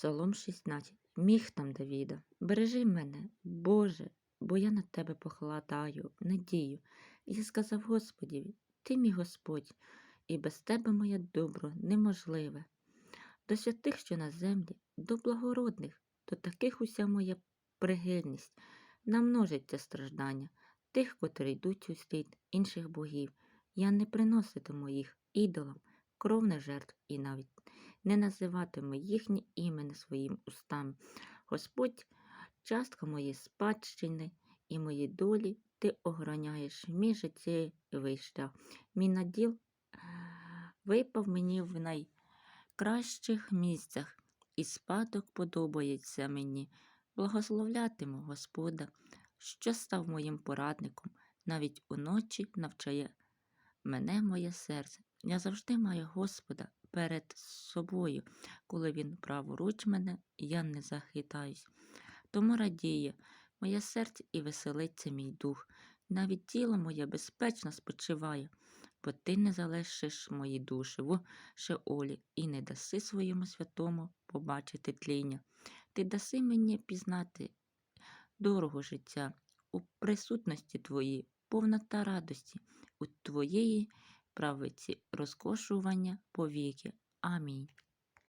Псалом 16. Міг там Давіда. Бережи мене, Боже, бо я на тебе покладаю надію. І сказав Господіві, ти мій Господь, і без тебе моє добро неможливе. До святих, що на землі, до благородних, до таких уся моя прихильність, намножиться страждання, тих, котрі йдуть у слід інших богів. Я не приноситиму їх ідолам, кровних жертв і навіть не називатиму їхні імені своїм устами. Господь, частка моєї спадщини і мої долі, ти охороняєш мій життєвий шлях. Мій наділ е, випав мені в найкращих місцях, і спадок подобається мені. Благословлятиму Господа, що став моїм порадником, навіть уночі навчає мене моє серце. Я завжди маю Господа перед собою. Коли він праворуч мене, я не захитаюсь. Тому радіє моє серце і веселиться мій дух. Навіть тіло моє безпечно спочиває, бо ти не залишиш мої душі в шеолі і не даси своєму святому побачити тління. Ти даси мені пізнати дорогу життя у присутності твоїй, повнота радості, у твоєї правиці розкошування повіки. Амінь.